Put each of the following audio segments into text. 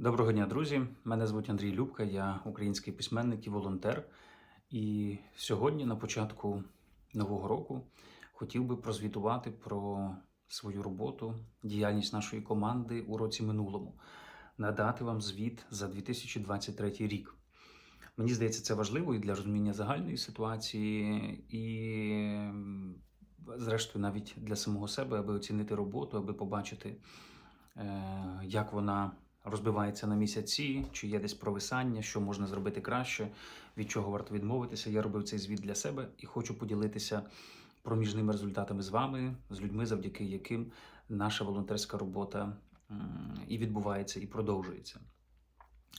Доброго дня, друзі! Мене звуть Андрій Любка, я український письменник і волонтер. І сьогодні, на початку нового року, хотів би прозвітувати про свою роботу, діяльність нашої команди у році минулому, надати вам звіт за 2023 рік. Мені здається, це важливо і для розуміння загальної ситуації, і, зрештою, навіть для самого себе, аби оцінити роботу, аби побачити, е, як вона розбивається на місяці, чи є десь провисання, що можна зробити краще, від чого варто відмовитися. Я робив цей звіт для себе і хочу поділитися проміжними результатами з вами, з людьми, завдяки яким наша волонтерська робота і відбувається, і продовжується.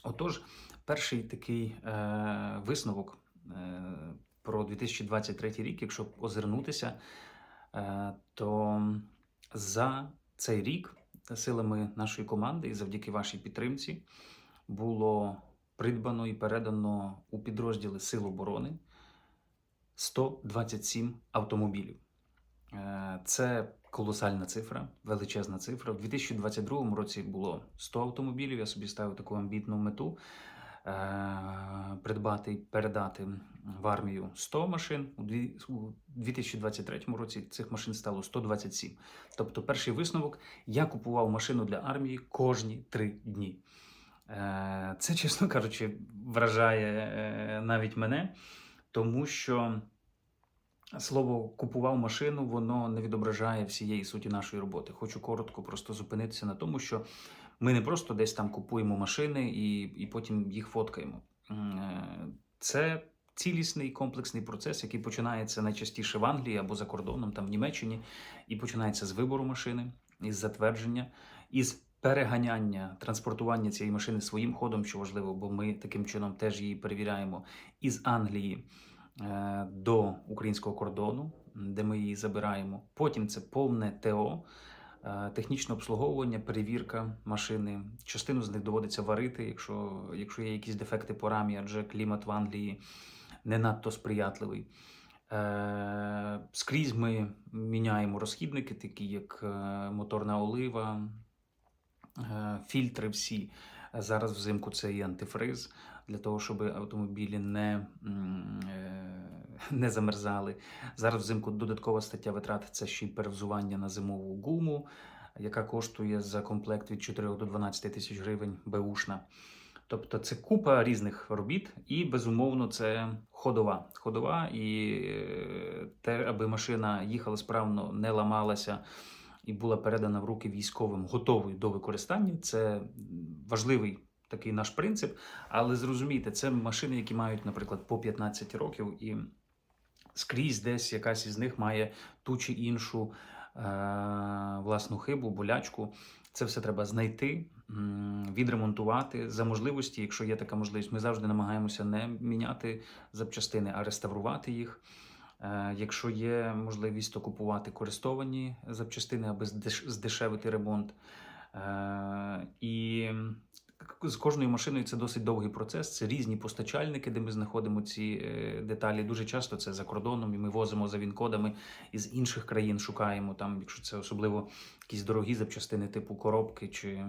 Отож, перший такий е, висновок е, про 2023 рік, якщо озирнутися, е, то за цей рік силами нашої команди і завдяки вашій підтримці було придбано і передано у підрозділи Сил оборони 127 автомобілів. Е, Це колосальна цифра, величезна цифра. У 2022 році було 100 автомобілів. Я собі ставив таку амбітну мету придбати і передати в армію 100 машин. У 2023 році цих машин стало 127. Тобто, перший висновок я купував машину для армії кожні три дні. Е, Це, чесно кажучи, вражає е, навіть мене, тому що слово купував машину, воно не відображає всієї суті нашої роботи. Хочу коротко просто зупинитися на тому, що ми не просто десь там купуємо машини і, і потім їх фоткаємо. Е, Це цілісний комплексний процес, який починається найчастіше в Англії або за кордоном, там в Німеччині, і починається з вибору машини, із затвердження, із переганяння, транспортування цієї машини своїм ходом, що важливо, бо ми таким чином теж її перевіряємо із Англії е, до українського кордону, де ми її забираємо. Потім це повне ТО, технічне обслуговування, перевірка машини. Частину з них доводиться варити, якщо, якщо є якісь дефекти по рамі, адже клімат в Англії не надто сприятливий. Е, Скрізь ми міняємо розхідники, такі як е, моторна олива, е, фільтри всі. Зараз взимку це і антифриз для того, щоб автомобілі не, е, не замерзали. Зараз взимку додаткова стаття витрат це ще й перевзування на зимову гуму, яка коштує за комплект від 4 до 12 тисяч гривень беушна. Тобто це купа різних робіт, і безумовно це ходова. Ходова, і е, те, аби машина їхала справно, не ламалася і була передана в руки військовим, готовою до використання. Це важливий такий наш принцип. Але зрозумійте, це машини, які мають, наприклад, по 15 років, і скрізь десь якась із них має ту чи іншу е, власну хибу, болячку. Це все треба знайти, відремонтувати за можливості, якщо є така можливість. Ми завжди намагаємося не міняти запчастини, а реставрувати їх. Е, Якщо є можливість, то купувати користовані запчастини, аби здешевити ремонт. Е, І з кожною машиною це досить довгий процес. Це різні постачальники, де ми знаходимо ці е, деталі. Дуже часто це за кордоном, і ми возимо за він-кодами із інших країн, шукаємо там, якщо це особливо якісь дорогі запчастини, типу коробки чи,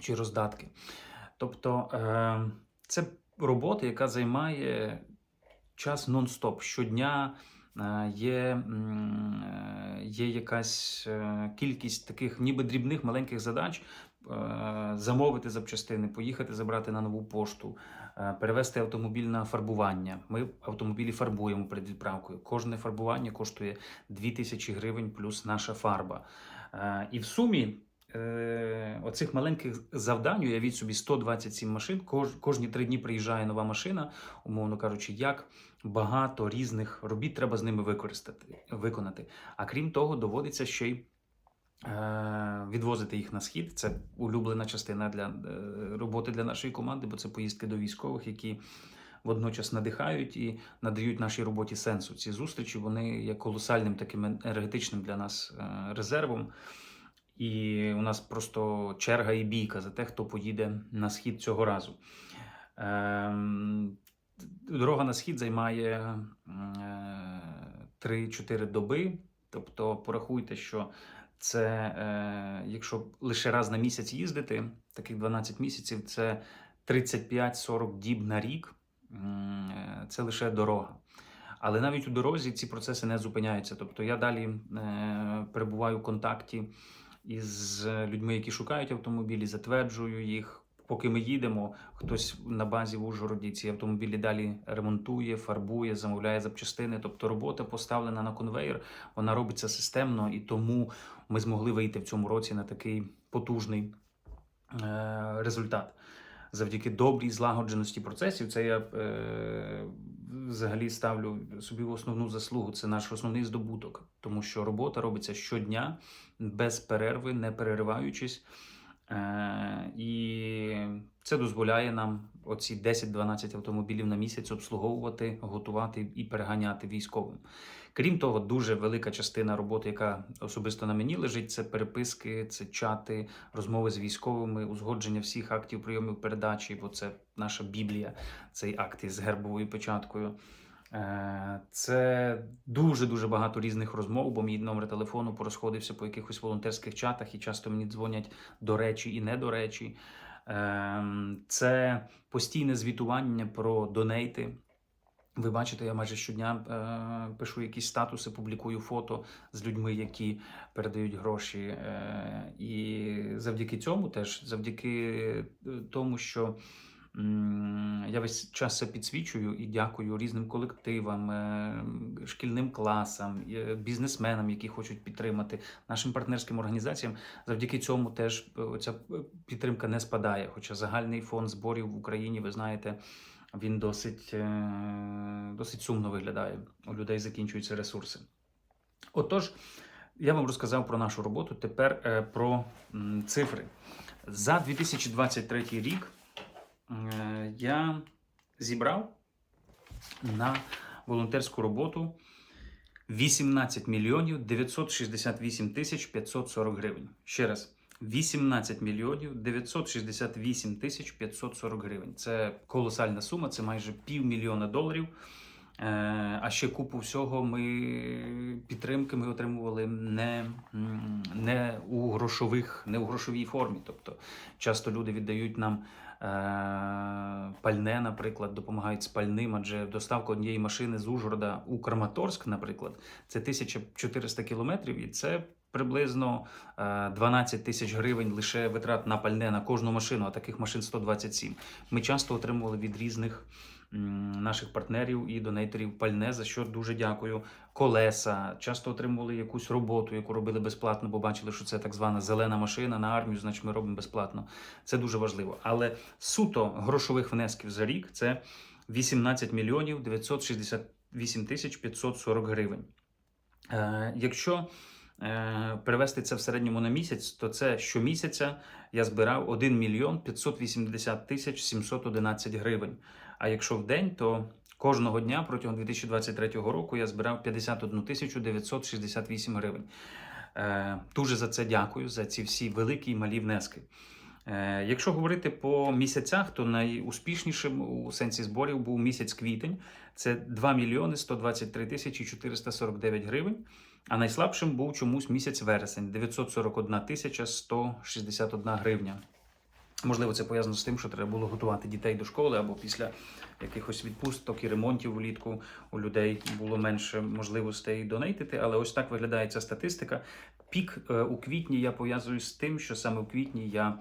чи роздатки. Тобто е, це робота, яка займає час нон-стоп. Щодня е, є, є якась кількість таких ніби дрібних маленьких задач. Е, Замовити запчастини, поїхати забрати на нову пошту, е, перевести автомобіль на фарбування. Ми автомобілі фарбуємо перед відправкою. Кожне фарбування коштує 2000 гривень плюс наша фарба. Е, І в сумі оцих маленьких завдань, уявіть собі 127 машин. Кож, кожні три дні приїжджає нова машина, умовно кажучи, як багато різних робіт треба з ними використати, виконати. А крім того, доводиться ще й відвозити їх на схід. Це улюблена частина для е, роботи для нашої команди, бо це поїздки до військових, які водночас надихають і надають нашій роботі сенсу. Ці зустрічі вони є колосальним таким енергетичним для нас е, резервом. І у нас просто черга і бійка за те, хто поїде на схід цього разу. Дорога на схід займає е, 3-4 доби. Тобто, порахуйте, що Це е, якщо лише раз на місяць їздити, таких 12 місяців це 35-40 діб на рік. Е, Це лише дорога. Але навіть у дорозі ці процеси не зупиняються. Тобто я далі е, перебуваю в контакті із людьми, які шукають автомобілі, затверджую їх. Поки ми їдемо, хтось на базі в Ужгороді ці автомобілі далі ремонтує, фарбує, замовляє запчастини. Тобто робота поставлена на конвейер, вона робиться системно, і тому ми змогли вийти в цьому році на такий потужний е, результат. Завдяки добрій злагодженості процесів, це я е, взагалі ставлю собі в основну заслугу. Це наш основний здобуток, тому що робота робиться щодня без перерви, не перериваючись. Е, і це дозволяє нам оці 10-12 автомобілів на місяць обслуговувати, готувати і переганяти військовим. Крім того, дуже велика частина роботи, яка особисто на мені лежить, це переписки, це чати, розмови з військовими, узгодження всіх актів прийомів передачі, бо це наша біблія, цей акт із гербовою печаткою. Е, Це дуже дуже багато різних розмов, бо мій номер телефону порозходився по якихось волонтерських чатах, і часто мені дзвонять до речі і не до речі. Ем, Це постійне звітування про донейти. Ви бачите, я майже щодня е, пишу якісь статуси, публікую фото з людьми, які передають гроші. Е, і завдяки цьому теж, завдяки е, тому, що я весь час це підсвічую і дякую різним колективам, е, шкільним класам, е, бізнесменам, які хочуть підтримати, нашим партнерським організаціям. Завдяки цьому теж е, ця підтримка не спадає. Хоча загальний фонд зборів в Україні, ви знаєте, він досить, е, досить сумно виглядає. У людей закінчуються ресурси. Отож, я вам розказав про нашу роботу. Тепер е, про цифри. За 2023 рік е, я зібрав на волонтерську роботу 18 мільйонів 968 тисяч 540 гривень. Ще раз. 18 мільйонів 968 тисяч 540 гривень. Це колосальна сума, це майже півмільйона доларів. Е, А ще купу всього ми підтримки ми отримували не, не у грошових, не у грошовій формі. Тобто часто люди віддають нам е, пальне, наприклад, допомагають з пальним, адже доставка однієї машини з Ужгорода у Краматорськ, наприклад, це 1400 кілометрів, і це приблизно е, 12 тисяч гривень лише витрат на пальне на кожну машину, а таких машин 127. Ми часто отримували від різних наших партнерів і донейтерів пальне, за що дуже дякую. Колеса часто отримували якусь роботу, яку робили безплатно, бо бачили, що це так звана зелена машина на армію, значить ми робимо безплатно. Це дуже важливо. Але суто грошових внесків за рік це 18 мільйонів 968 тисяч 540 гривень. Е, якщо е, перевести це в середньому на місяць, то це щомісяця я збирав 1 мільйон 580 тисяч 711 гривень. А якщо в день, то кожного дня протягом 2023 року я збирав 51 тисячу 968 гривень. Е, дуже за це дякую, за ці всі великі і малі внески. Е, Якщо говорити по місяцях, то найуспішнішим у сенсі зборів був місяць квітень. Це 2 мільйони 123 тисячі 449 гривень. А найслабшим був чомусь місяць вересень 941 тисяча 161 гривня. Можливо, це пов'язано з тим, що треба було готувати дітей до школи або після якихось відпусток і ремонтів влітку у людей було менше можливостей донейтити. Але ось так виглядає ця статистика. Пік е, у квітні я пов'язую з тим, що саме у квітні я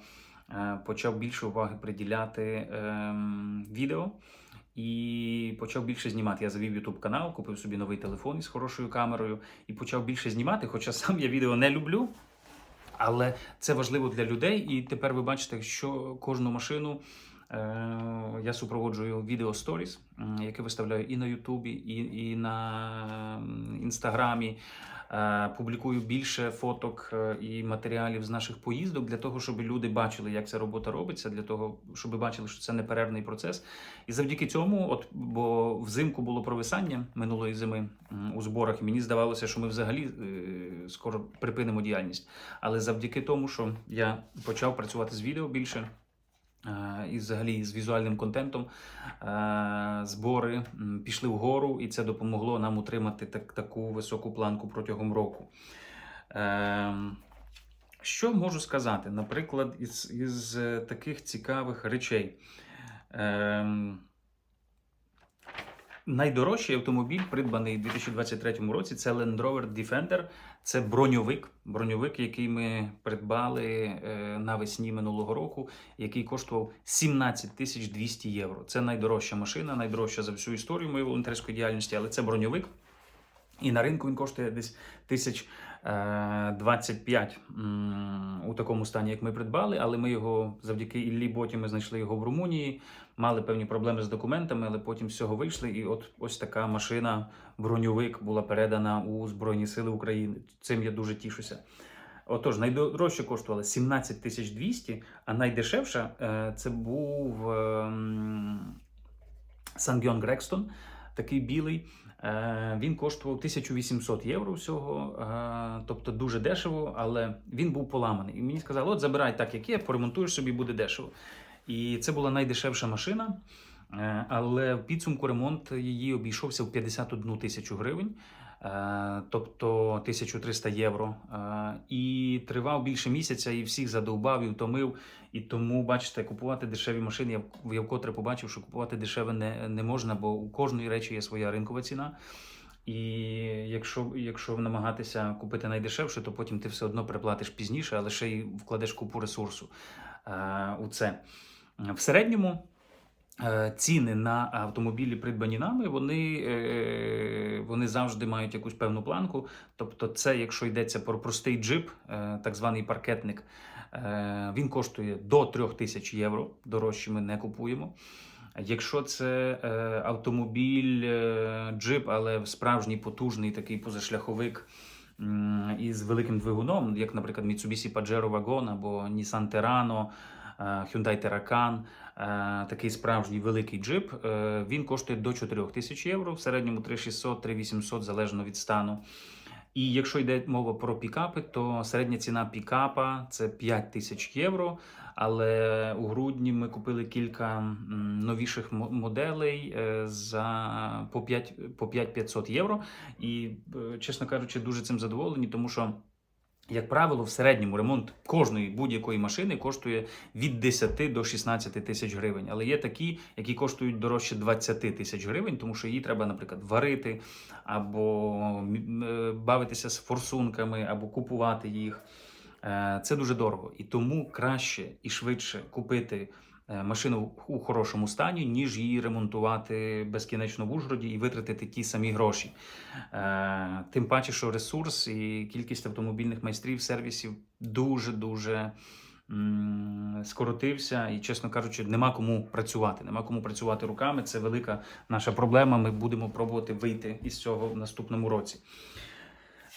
е, почав більше уваги приділяти ем, відео. І почав більше знімати. Я завів YouTube канал, купив собі новий телефон із хорошою камерою і почав більше знімати. Хоча сам я відео не люблю, але це важливо для людей. І тепер ви бачите, що кожну машину е, я супроводжую відео сторіс, яке виставляю і на Ютубі, і, і на інстаграмі. Е, Публікую більше фоток е, і матеріалів з наших поїздок для того, щоб люди бачили, як ця робота робиться, для того, щоб бачили, що це неперервний процес. І завдяки цьому, от бо взимку було провисання минулої зими у зборах, і мені здавалося, що ми взагалі е, скоро припинимо діяльність. Але завдяки тому, що я почав працювати з відео більше. Е, І взагалі з візуальним контентом е, збори пішли вгору, і це допомогло нам утримати так, таку високу планку протягом року. Ем, Що можу сказати? Наприклад, із, із е, таких цікавих речей. Найдорожчий автомобіль, придбаний у 2023 році, це Land Rover Defender. Це броньовик, броньовик, який ми придбали е, навесні минулого року, який коштував 17 тисяч 200 євро. Це найдорожча машина, найдорожча за всю історію моєї волонтерської діяльності, але це броньовик. І на ринку він коштує десь тисяч е, 25 у такому стані, як ми придбали. Але ми його завдяки Іллі Боті ми знайшли його в Румунії. Мали певні проблеми з документами, але потім з цього вийшли. І от ось така машина, броньовик, була передана у Збройні Сили України. Цим я дуже тішуся. Отож, найдорожче коштувало 17 тисяч 200, а найдешевша е, це був ем, Сангйон Грекстон, такий білий. Е, Він коштував 1800 євро всього, е, тобто дуже дешево, але він був поламаний. І мені сказали, от забирай так, як є, поремонтуєш собі, буде дешево. І це була найдешевша машина, е, але в підсумку ремонт її обійшовся в 51 тисячу гривень, е, тобто 1300 євро. Е, І тривав більше місяця, і всіх задовбав і втомив. І тому, бачите, купувати дешеві машини. Я, в- вкотре побачив, що купувати дешеве не, не можна, бо у кожної речі є своя ринкова ціна. І якщо, якщо намагатися купити найдешевше, то потім ти все одно переплатиш пізніше, але ще й вкладеш купу ресурсу е, у це. В середньому е, ціни на автомобілі, придбані нами, вони, е, вони завжди мають якусь певну планку. Тобто, це, якщо йдеться про простий джип, е, так званий паркетник, е, він коштує до 3 тисяч євро. Дорожче ми не купуємо. Якщо це е, автомобіль, е, джип, але справжній потужний такий позашляховик із великим двигуном, як, наприклад, Mitsubishi Pajero Wagon або Nissan Terrano, е, Hyundai Terracan, е, такий справжній великий джип, е, він коштує до 4 тисяч євро, в середньому 3600, 3800, залежно від стану. І якщо йде мова про пікапи, то середня ціна пікапа це 5 тисяч євро. Але у грудні ми купили кілька новіших моделей е, за по 5 по 500 євро. І, е, чесно кажучи, дуже цим задоволені, тому що. Як правило, в середньому ремонт кожної будь-якої машини коштує від 10 до 16 тисяч гривень. Але є такі, які коштують дорожче 20 тисяч гривень, тому що її треба, наприклад, варити або е, бавитися з форсунками, або купувати їх. Е, Це дуже дорого. І тому краще і швидше купити машину у хорошому стані, ніж її ремонтувати безкінечно в Ужгороді і витратити ті самі гроші. Е, Тим паче, що ресурс і кількість автомобільних майстрів, сервісів дуже-дуже скоротився. І, чесно кажучи, нема кому працювати. Нема кому працювати руками. Це велика наша проблема. Ми будемо пробувати вийти із цього в наступному році.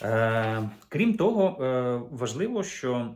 Е, крім того, е, важливо, що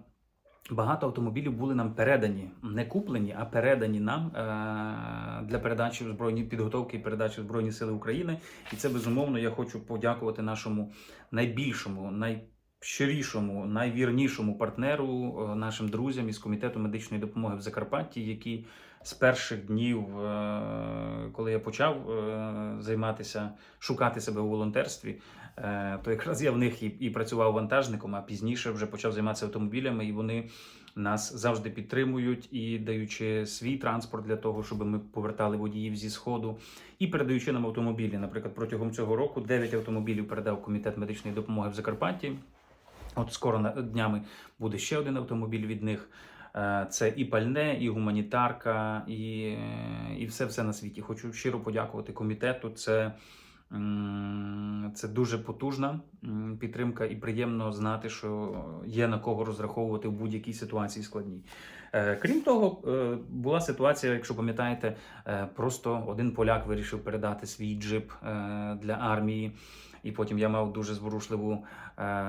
багато автомобілів були нам передані, не куплені, а передані нам е, для передачі збройні підготовки і передачі в Збройні Сили України. І це безумовно я хочу подякувати нашому найбільшому, найщирішому, найвірнішому партнеру, е, нашим друзям із комітету медичної допомоги в Закарпатті, які з перших днів, е, коли я почав е, займатися, шукати себе у волонтерстві, е, то якраз я в них і, і працював вантажником, а пізніше вже почав займатися автомобілями, і вони нас завжди підтримують і даючи свій транспорт для того, щоб ми повертали водіїв зі сходу, і передаючи нам автомобілі. Наприклад, протягом цього року 9 автомобілів передав комітет медичної допомоги в Закарпатті. От скоро днями буде ще один автомобіль від них. Е, Це і пальне, і гуманітарка, і, і все все на світі. Хочу щиро подякувати комітету. Це, це дуже потужна підтримка, і приємно знати, що є на кого розраховувати в будь-якій ситуації складній. Е, Крім того, е, була ситуація, якщо пам'ятаєте, е, просто один поляк вирішив передати свій джип для армії. І потім я мав дуже зворушливу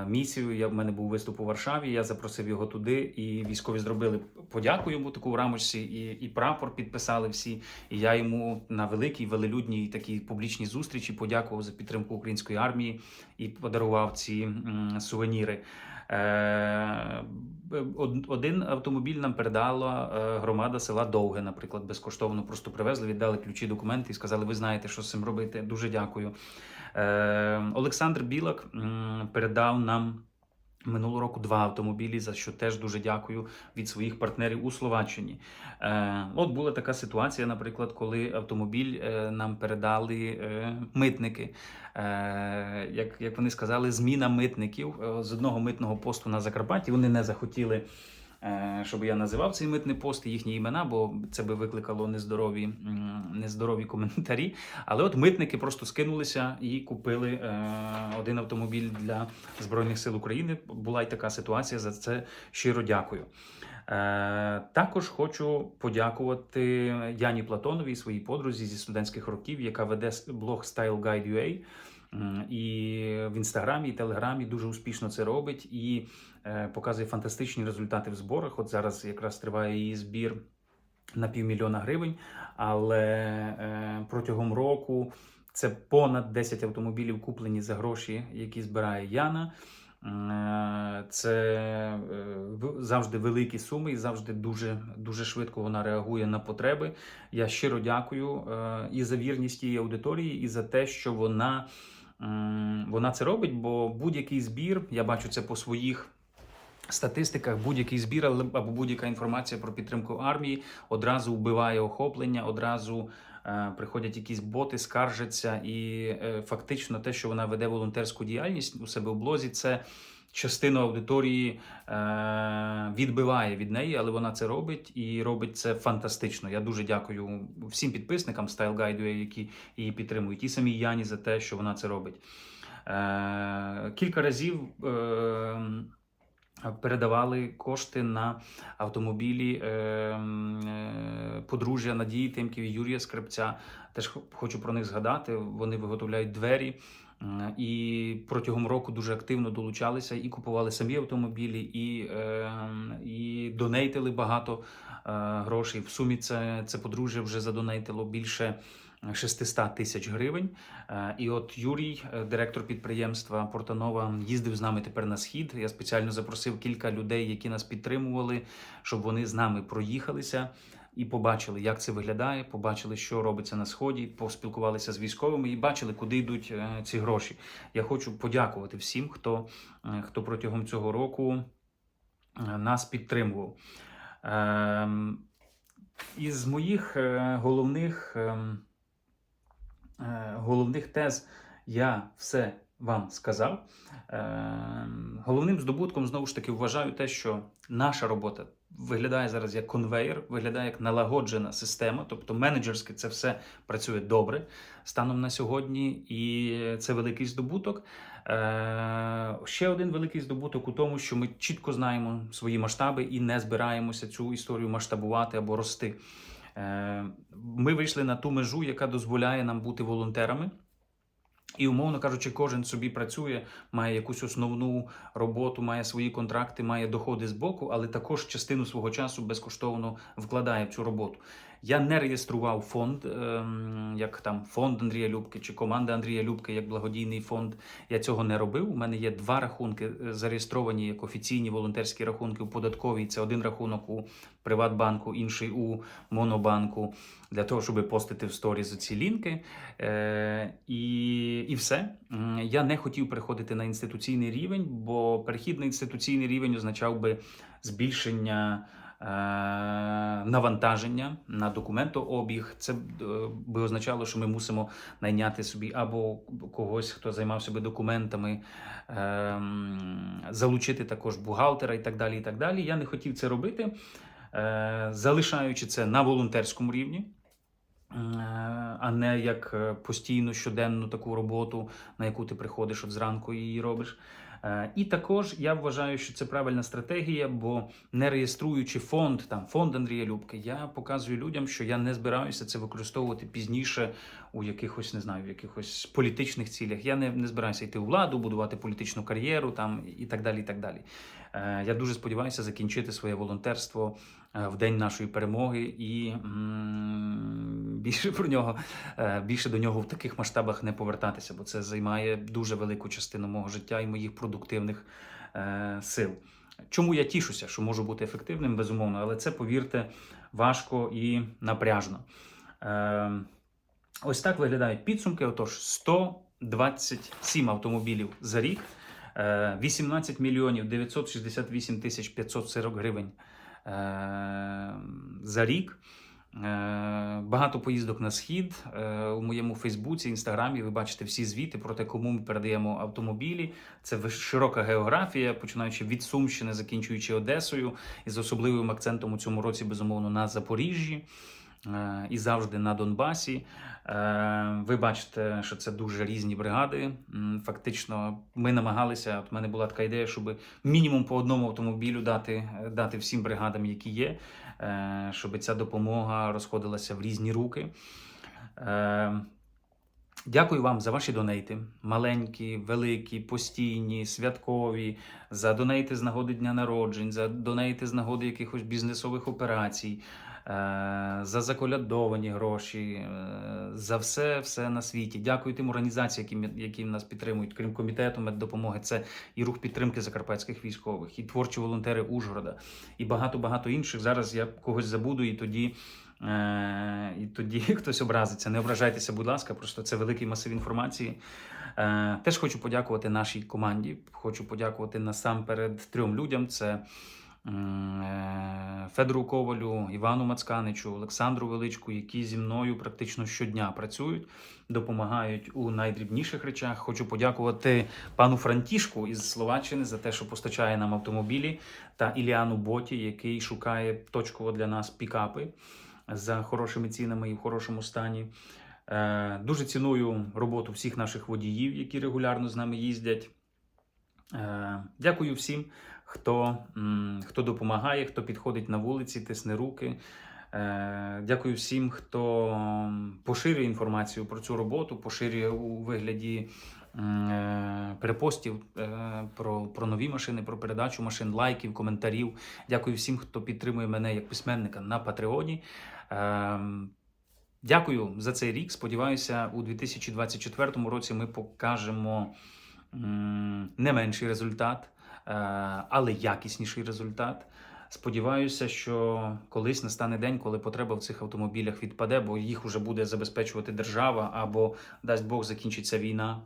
місію. Я в мене був виступ у Варшаві. Я запросив його туди, і військові зробили подяку йому таку в рамочці, і, і прапор підписали всі. І я йому на великій велелюдній такій публічній зустрічі подякував за підтримку української армії і подарував ці сувеніри. Е, од- Один автомобіль нам передала е, громада села Довге, наприклад, безкоштовно просто привезли, віддали ключі, документи і сказали: ви знаєте, що з цим робити. Дуже дякую. Е, Олександр Білак передав нам Минулого року два автомобілі, за що теж дуже дякую від своїх партнерів у Словаччині. Е, от була така ситуація, наприклад, коли автомобіль е, нам передали е, митники. Е, як, як вони сказали, зміна митників е, з одного митного посту на Закарпатті. Вони не захотіли. Е, Щоб я називав цей митний пост, їхні імена, бо це би викликало нездорові, нездорові коментарі. Але от митники просто скинулися і купили е, один автомобіль для Збройних сил України. Була й така ситуація. За це щиро дякую. Е, також хочу подякувати Яні Платоновій, своїй подрузі зі студентських років, яка веде блог Style Guide UA. І в інстаграмі і телеграмі дуже успішно це робить і показує фантастичні результати в зборах. От зараз якраз триває її збір на півмільйона гривень, але е, протягом року це понад 10 автомобілів куплені за гроші, які збирає Яна. Е, Це е, завжди великі суми і завжди дуже, дуже швидко вона реагує на потреби. Я щиро дякую е, і за вірність її аудиторії, і за те, що вона, вона це робить, бо будь-який збір, я бачу це по своїх статистиках, будь-який збір або будь-яка інформація про підтримку армії одразу вбиває охоплення, одразу е, приходять якісь боти, скаржаться, і е, фактично те, що вона веде волонтерську діяльність у себе в блозі, це. Частину аудиторії е, відбиває від неї, але вона це робить і робить це фантастично. Я дуже дякую всім підписникам Style Guide, які її підтримують, і самій Яні за те, що вона це робить. Е, кілька разів е, передавали кошти на автомобілі е, е, подружжя Надії Тимків і Юрія Скрипця. Теж хочу про них згадати. Вони виготовляють двері. І протягом року дуже активно долучалися і купували самі автомобілі, і, е, і донейтили багато е, грошей. В сумі це, це подружжя вже задонейтило більше 600 тисяч гривень. Е, І от Юрій, е, директор підприємства Портанова, їздив з нами тепер на схід. Я спеціально запросив кілька людей, які нас підтримували, щоб вони з нами проїхалися і побачили, як це виглядає. Побачили, що робиться на сході, поспілкувалися з військовими і бачили, куди йдуть е, ці гроші. Я хочу подякувати всім, хто, хто протягом цього року нас підтримував. Ем, Із моїх головних. Е, головних тез я все вам сказав. Е, Головним здобутком знову ж таки вважаю те, що наша робота виглядає зараз як конвейер, виглядає як налагоджена система, тобто менеджерськи це все працює добре станом на сьогодні, і це великий здобуток. Е, Ще один великий здобуток у тому, що ми чітко знаємо свої масштаби і не збираємося цю історію масштабувати або рости. Е, Ми вийшли на ту межу, яка дозволяє нам бути волонтерами. І, умовно кажучи, кожен собі працює, має якусь основну роботу, має свої контракти, має доходи з боку, але також частину свого часу безкоштовно вкладає в цю роботу. Я не реєстрував фонд, ем, як там фонд Андрія Любки чи команда Андрія Любки як благодійний фонд. Я цього не робив. У мене є два рахунки е, зареєстровані як офіційні волонтерські рахунки у податковій. Це один рахунок у Приватбанку, інший у Монобанку для того, щоб постити в сторіз ці лінки. Е, і, і все. Я не хотів переходити на інституційний рівень, бо перехід на інституційний рівень означав би збільшення. Е, Навантаження на документообіг це е, би означало, що ми мусимо найняти собі або когось, хто займався би документами, ем, залучити також бухгалтера і так далі. І так далі. Я не хотів це робити, е, залишаючи це на волонтерському рівні. А не як постійну щоденну таку роботу, на яку ти приходиш от зранку і її робиш. Е, І також я вважаю, що це правильна стратегія, бо не реєструючи фонд, там фонд Андрія Любки, я показую людям, що я не збираюся це використовувати пізніше у якихось, не знаю, в якихось політичних цілях. Я не, не збираюся йти у владу, будувати політичну кар'єру там і так далі. І так далі. Е, Я дуже сподіваюся закінчити своє волонтерство в день нашої перемоги і більше про нього, е, більше до нього в таких масштабах не повертатися, бо це займає дуже велику частину мого життя і моїх продуктивних е, сил. Чому я тішуся, що можу бути ефективним, безумовно, але це, повірте, важко і напряжно. Е, Ось так виглядають підсумки. Отож, 127 автомобілів за рік. Е, 18 мільйонів 968 тисяч 540 гривень е, за рік. Е, Багато поїздок на схід Е, у моєму Фейсбуці, інстаграмі. Ви бачите всі звіти про те, кому ми передаємо автомобілі. Це широка географія, починаючи від Сумщини, закінчуючи Одесою, і з особливим акцентом у цьому році, безумовно, на Запоріжжі. Е, І завжди на Донбасі. Е, Ви бачите, що це дуже різні бригади. Фактично, ми намагалися. От в мене була така ідея, щоб мінімум по одному автомобілю дати, дати всім бригадам, які є, е, щоб ця допомога розходилася в різні руки. Дякую вам за ваші донейти. Маленькі, великі, постійні, святкові, за донейти з нагоди дня народжень, за донейти з нагоди якихось бізнесових операцій, за заколядовані гроші, е, за все, все на світі. Дякую тим організаціям, які, які нас підтримують, крім комітету меддопомоги. Це і рух підтримки закарпатських військових, і творчі волонтери Ужгорода, і багато багато інших. Зараз я когось забуду, і тоді. Е, і тоді хтось образиться. Не ображайтеся, будь ласка, просто це великий масив інформації. Е, теж хочу подякувати нашій команді. Хочу подякувати насамперед трьом людям: це е, Федору Ковалю, Івану Мацканичу, Олександру Величку, які зі мною практично щодня працюють, допомагають у найдрібніших речах. Хочу подякувати пану Франтішку із Словаччини за те, що постачає нам автомобілі, та Іліану Боті, який шукає точково для нас пікапи за хорошими цінами і в хорошому стані. Е, Дуже ціную роботу всіх наших водіїв, які регулярно з нами їздять. Е, Дякую всім, хто, хто допомагає, хто підходить на вулиці, тисне руки. Е, Дякую всім, хто поширює інформацію про цю роботу, поширює у вигляді е, перепостів е, про, про нові машини, про передачу машин, лайків, коментарів. Дякую всім, хто підтримує мене як письменника на Патреоні. Дякую за цей рік. Сподіваюся, у 2024 році ми покажемо не менший результат, але якісніший результат. Сподіваюся, що колись настане день, коли потреба в цих автомобілях відпаде, бо їх вже буде забезпечувати держава, або дасть Бог закінчиться війна.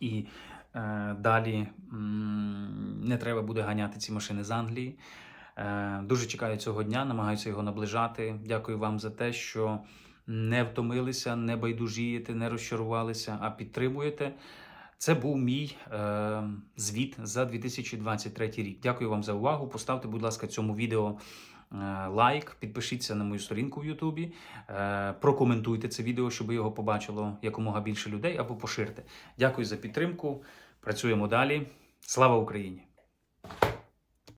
І е, далі м, не треба буде ганяти ці машини з Англії. Е, дуже чекаю цього дня, намагаюся його наближати. Дякую вам за те, що не втомилися, не байдужієте, не розчарувалися, а підтримуєте. Це був мій е, звіт за 2023 рік. Дякую вам за увагу. Поставте, будь ласка, цьому відео е, лайк, підпишіться на мою сторінку в Ютубі, е, прокоментуйте це відео, щоб його побачило якомога більше людей, або поширте. Дякую за підтримку. Працюємо далі. Слава Україні!